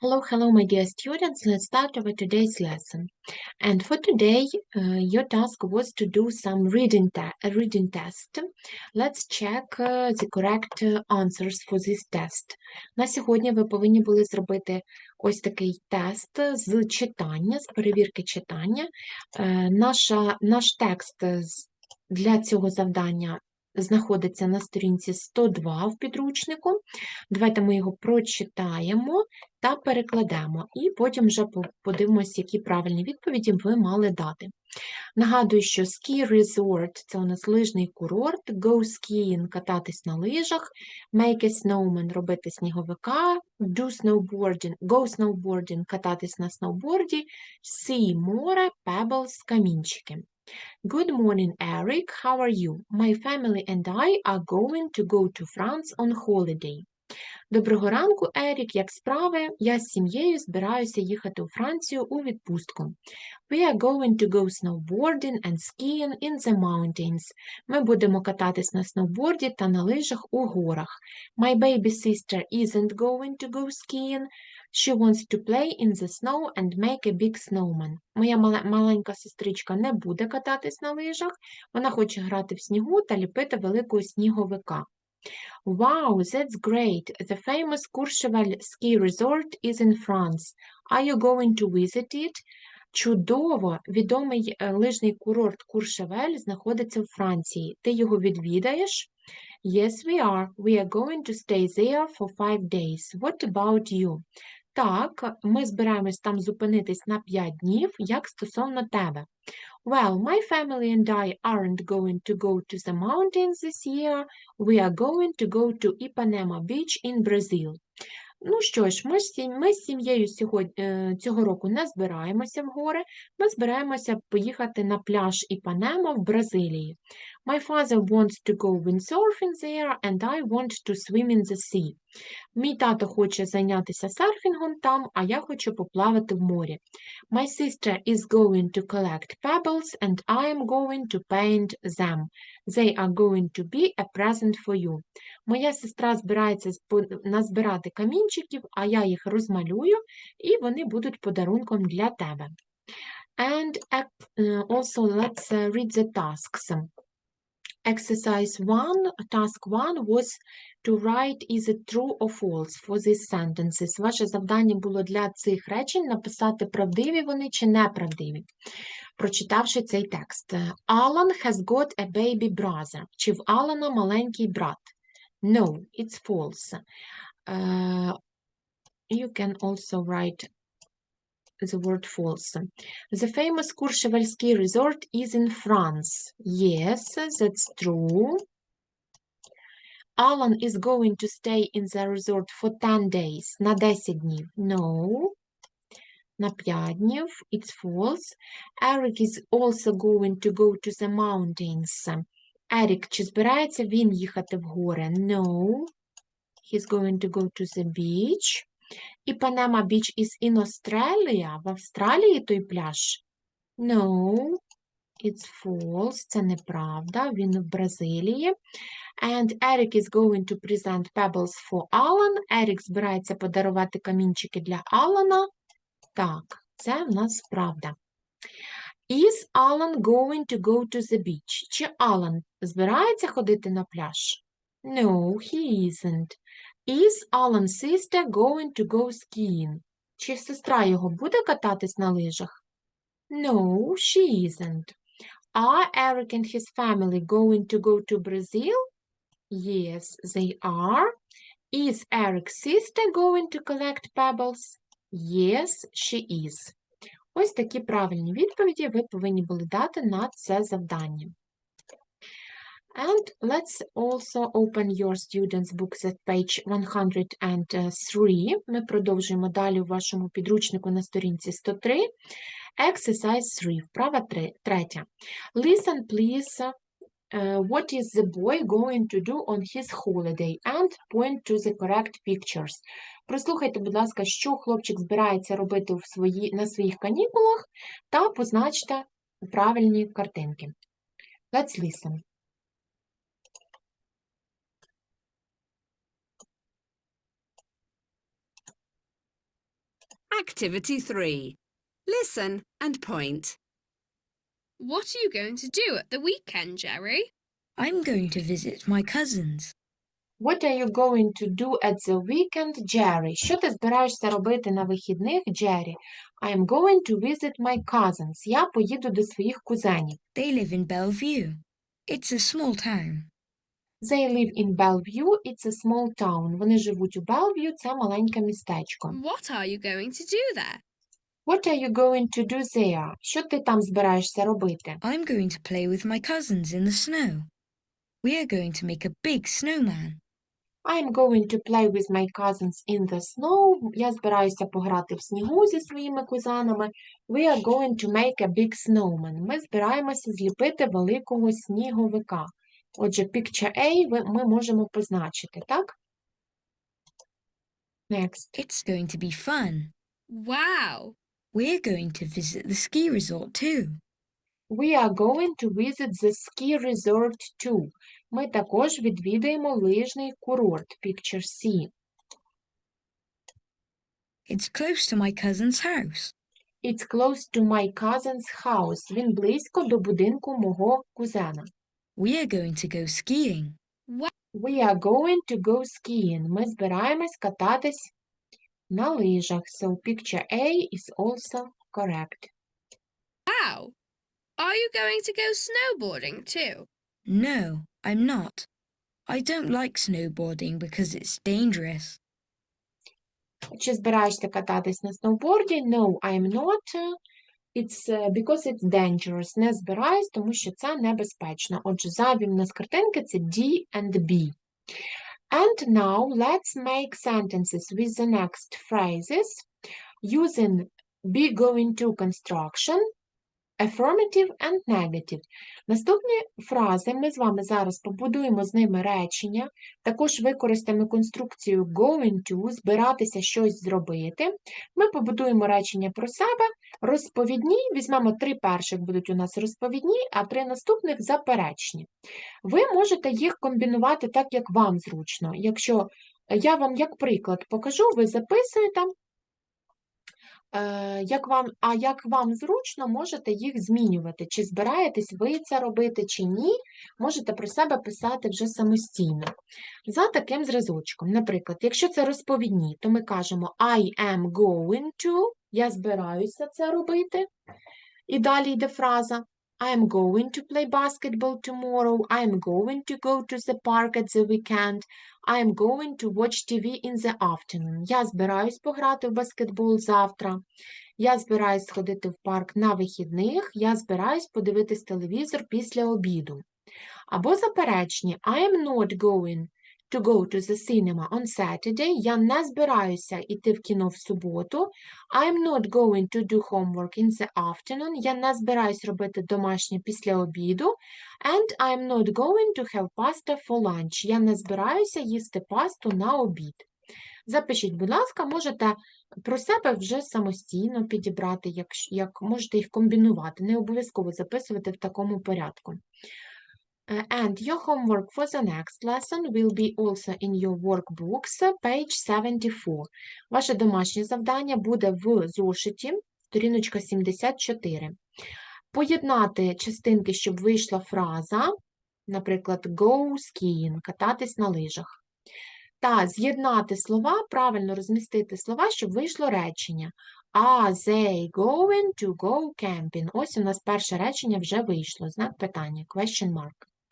Hello, hello, my dear students. Let's start our today's lesson. And for today, uh, your task was to do some reading, reading test. Let's check uh, the correct uh, answers for this test. На сьогодні ви повинні були зробити ось такий тест з читання, з перевірки читання. Е, Наша, наш текст для цього завдання знаходиться на сторінці 102 в підручнику. Давайте ми його прочитаємо та перекладемо, і потім вже по- подивимось, які правильні відповіді ви мали дати. Нагадую, що ski resort – це у нас лижний курорт, go skiing – кататись на лижах, make a snowman – робити сніговика, do snowboarding – go snowboarding – кататись на сноуборді, see – море, pebbles – камінчики. Good morning, Eric. How are you? My family and I are going to go to France on holiday. Доброго ранку, Ерік. Як справи? Я з сім'єю збираюся їхати у Францію у відпустку. We are going to go snowboarding and skiing in the mountains. Ми будемо кататись на сноуборді та на лижах у горах. My baby sister isn't going to go skiing. She wants to play in the snow and make a big snowman. Моя маленька сестричка не буде кататись на лижах. Вона хоче грати в снігу та ліпити великого сніговика. Wow, that's great. The famous Courchevel ski resort is in France. Are you going to visit it? Чудово! Відомий е, лижний курорт Куршевель знаходиться в Франції. Ти його відвідаєш? Yes, we are. We are going to stay there for five days. What about you? Так, ми збираємось там зупинитись на 5 днів. Як стосовно тебе? Well, my family and I aren't going to go to the mountains this year. We are going to go to Ipanema Beach in Brazil. Ну що ж, ми, сім- ми з сім'єю сьогодні, е, цього року не збираємося в гори, ми збираємося поїхати на пляж Іпанема в Бразилії. My father wants to go windsurfing there and I want to swim in the sea. Мій тато хоче зайнятися серфінгом там, а я хочу поплавати в морі. My sister is going to collect pebbles and I am going to paint them. They are going to be a present for you. Моя сестра збирається назбирати камінчиків, а я їх розмалюю, і вони будуть подарунком для тебе. And е, also let's uh, read the tasks. Exercise 1, task 1 was to write is it true or false for these sentences. Ваше завдання було для цих речень написати, правдиві вони чи неправдиві. Прочитавши цей текст. Alan has got a baby brother. Чи в Алана маленький брат? No, it's false. Uh, you can also write the word false. The famous Courchevel ski resort is in France. Yes, that's true. Alan is going to stay in the resort for 10 days. На 10 днів. No. На 5 днів. It's false. Eric is also going to go to the mountains. Ерік, чи збирається він їхати в гори? No. He's going to go to the beach. Ipanema Beach is in Australia. В Австралії той пляж? No. It's false. Це неправда. Він в Бразилії. And Eric is going to present pebbles for Alan. Ерік збирається подарувати камінчики для Алана. Так, це в нас правда. Is Alan going to go to the beach? Чи Алан збирається ходити на пляж? No, he isn't. Is Alan's sister going to go skiing? Чи сестра його буде кататись на лижах? No, she isn't. Are Eric and his family going to go to Brazil? Yes, they are. Is Eric's sister going to collect pebbles? Yes, she is. Ось такі правильні відповіді ви повинні були дати на це завдання. And let's also open your students' books at page 103. Ми продовжуємо далі у вашому підручнику на сторінці 103. Exercise 3, вправа 3, третя. Listen, please, what is the boy going to do on his holiday? And point to the correct pictures. Прослухайте, будь ласка, що хлопчик збирається робити в свої, на своїх канікулах, та позначте правильні картинки. Let's listen. Activity 3. Listen and point. What are you going to do at the weekend, Jerry? I'm going to visit my cousins. What are you going to do at the weekend, Jerry? Що ти збираєшся робити на вихідних, Джері? I am going to visit my cousins. Я поїду до своїх кузенів. They live in Bellevue. It's a small town. They live in Bellevue. It's a small town. Вони живуть у Bellevue. Це маленьке містечко. What are you going to do there? What are you going to do there? Що ти там збираєшся робити? I'm going to play with my cousins in the snow. We are going to make a big snowman. I'm going to play with my cousins in the snow. Я збираюся пограти в снігу зі своїми кузанами. We are going to make a big snowman. Ми збираємося зліпити великого сніговика. Отже, picture A ми можемо позначити, так? Next. It's going to be fun. Wow! We're going to visit the ski resort too. We are going to visit the ski resort too. Ми також відвідаємо лижний курорт. Picture C. It's close to my cousin's house. It's close to my cousin's house. Він близько до будинку мого кузена. We are going to go skiing. We are going to go skiing. Ми збираємось кататись на лижах. So picture A is also correct. Wow! Are you going to go snowboarding too? No, I'm not. I don't like snowboarding because it's dangerous. Чи збираєшся кататись на сноуборді? No, I'm not. It's uh, because it's dangerous. Не збираюсь, тому що це небезпечно. Отже, зайві в нас картинки це D and B. And now let's make sentences with the next phrases using be going to construction, affirmative and negative. Наступні фрази ми з вами зараз побудуємо з ними речення, також використаємо конструкцію going to, збиратися щось зробити. Ми побудуємо речення про себе, розповідні, візьмемо три перших будуть у нас розповідні, а три наступних заперечні. Ви можете їх комбінувати так, як вам зручно. Якщо я вам як приклад покажу, ви записуєте, е, як вам, а як вам зручно, можете їх змінювати. Чи збираєтесь ви це робити, чи ні, можете про себе писати вже самостійно. За таким зразочком. Наприклад, якщо це розповідні, то ми кажемо I am going to, я збираюся це робити. І далі йде фраза I am going to play basketball tomorrow. I am going to go to the park at the weekend. I am going to watch TV in the afternoon. Я збираюсь пограти в баскетбол завтра. Я збираюсь сходити в парк на вихідних. Я збираюсь подивитись телевізор після обіду. Або заперечні I am not going to go to the cinema on Saturday. Я не збираюся йти в кіно в суботу. I am not going to do homework in the afternoon. Я не збираюсь робити домашнє після обіду. And I am not going to have pasta for lunch. Я не збираюся їсти пасту на обід. Запишіть, будь ласка, можете про себе вже самостійно підібрати, як, як можете їх комбінувати. Не обов'язково записувати в такому порядку. Uh, And your homework for the next lesson will be also in your workbooks, page 74. Ваше домашнє завдання буде в зошиті, сторіночка 74. Поєднати частинки, щоб вийшла фраза, наприклад, go skiing, кататись на лижах. Та з'єднати слова, правильно розмістити слова, щоб вийшло речення. Are they going to go camping? Ось у нас перше речення вже вийшло. Знак питання, question mark.